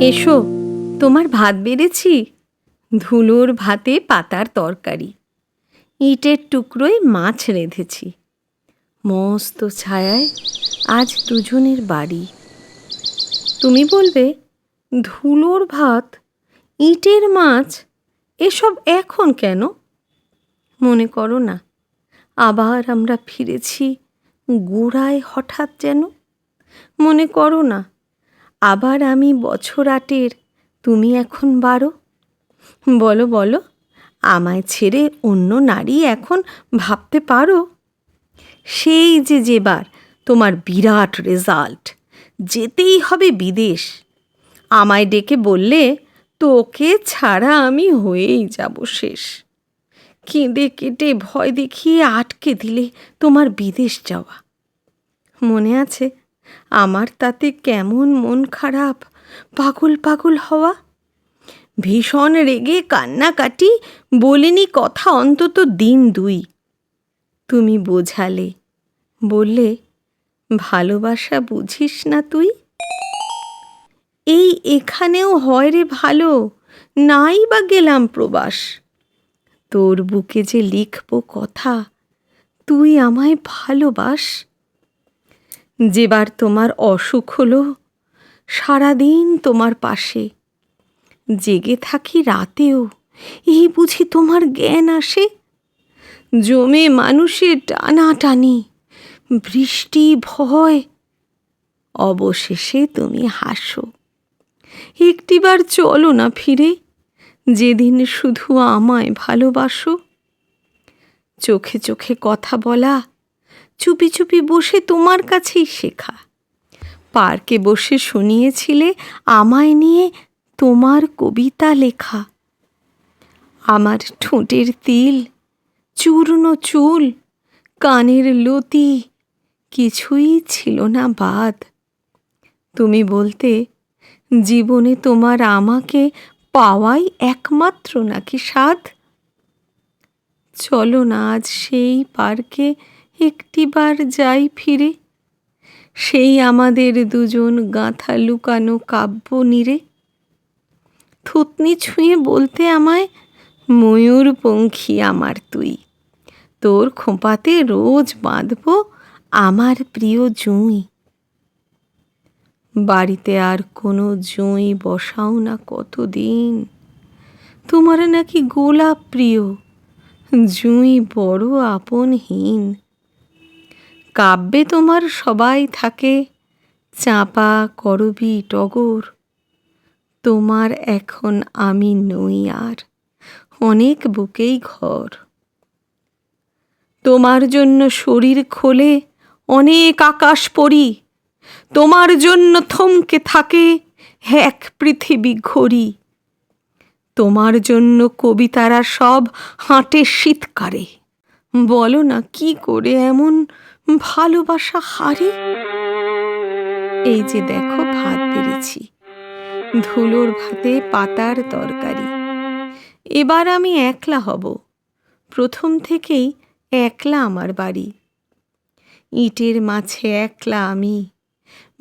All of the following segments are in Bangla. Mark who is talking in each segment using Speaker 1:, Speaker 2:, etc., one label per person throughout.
Speaker 1: এসো, তোমার ভাত বেড়েছি। ধুলোর ভাতে পাতার তরকারি। ইটের টুকরোয় মাছ রেঁধেছি। মস্ত ছায়ায় আজ দুজনের বাড়ি। তুমি বলবে, ধুলোর ভাত, ইটের মাছ, এসব এখন কেন? মনে করো না, আবার আমরা ফিরেছি গোড়ায় হঠাৎ যেন। মনে করো না আবার আমি বছর আটের তুমি এখন বারো? বলো বলো, আমায় ছেড়ে অন্য নারী এখন ভাবতে পারো? সেই যে যেবার তোমার বিরাট রেজাল্ট যেতেই হবে বিদেশ। আমায় ডেকে বললে, তোকে ছাড়া আমি হয়েই যাব শেষ। কেঁদে কেটে ভয় দেখিয়ে আটকে দিলে তোমার বিদেশ যাওয়া। মনে আছে আমার তাতে কেমন মন খারাপ? পাগল পাগল হওয়া? ভীষণ রেগে কান্নাকাটি, বলিনি কথা অন্তত দিন দুই। তুমি বোঝালে। বললে, ভালোবাসা বুঝিস না তুই? এই এখানেও হয় রে ভালো, নাই বা গেলাম প্রবাস। তোর বুকে যে লিখব কথা, তুই আমায় ভালোবাস? যেবার তোমার অসুখ হলো, সারাদিন তোমার পাশে। জেগে থাকি রাতেও, এই বুঝি তোমার জ্ঞান আসে? জমে মানুষের টানাটানি, বৃষ্টি, ভয়, অবশেষে তুমি হাসো। একটিবার চলো না ফিরে, যেদিন শুধু আমায় ভালোবাসো। চোখে চোখে কথা বলা চুপি চুপি বসে তোমার কাছেই শেখা। পার্কে বসে শুনিয়েছিলে আমায় নিয়ে তোমার কবিতা লেখা। আমার ঠোঁটের তিল, চূর্ণ চুল, কানের লতি, কিছুই ছিল না বাদ। তুমি বলতে, জীবনে তোমার আমাকে পাওয়াই একমাত্র নাকি স্বাদ চলো না আজ সেই পার্কে একটিবার যাই ফিরে, সেই আমাদের দুজন গাঁথা লুকানো কাব্য নিরে। থুতনি ছুঁয়ে বলতে আমায়, ময়ূর পঙ্খী আমার তুই, তোর খোঁপাতে রোজ বাঁধব আমার প্রিয় জুঁই। বাড়িতে আর কোনো জুঁই বসাও না কতদিন, তোমার নাকি গোলাপ প্রিয়, জুঁই বড় আপনহীন। কাব্যে তোমার সবাই থাকে, চাঁপা করবি টগর। তোমার এখন আমি নই আর, অনেক বুকেই ঘর। তোমার জন্য শরীর খোলে, অনেক আকাশ পড়ি তোমার জন্য থমকে থাকে এক পৃথিবী ঘড়ি। তোমার জন্য কবিতারা সব হাঁটে শীতকারে। বলো না কি করে এমন ভালোবাসা হারে? এই যে দেখো ভাত বেড়েছি। ধুলোর ভাতে পাতার তরকারি। এবার আমি একলা হব। প্রথম থেকেই একলা আমার বাড়ি। ইটের মাঝে একলা আমি।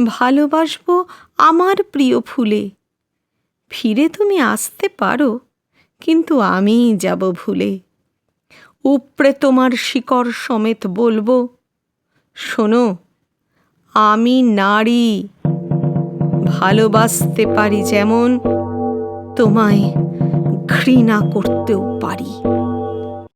Speaker 1: ভালোবাসবো আমার প্রিয় ফুলে। ফিরে তুমি আসতে পারো, কিন্তু আমি যাব ভুলে। উপড়ে তোমার শিকড় সমেত বলব শোনো আমি নারী। ভালোবাসতে পারি যেমন তোমায় ঘৃণা করতেও পারি।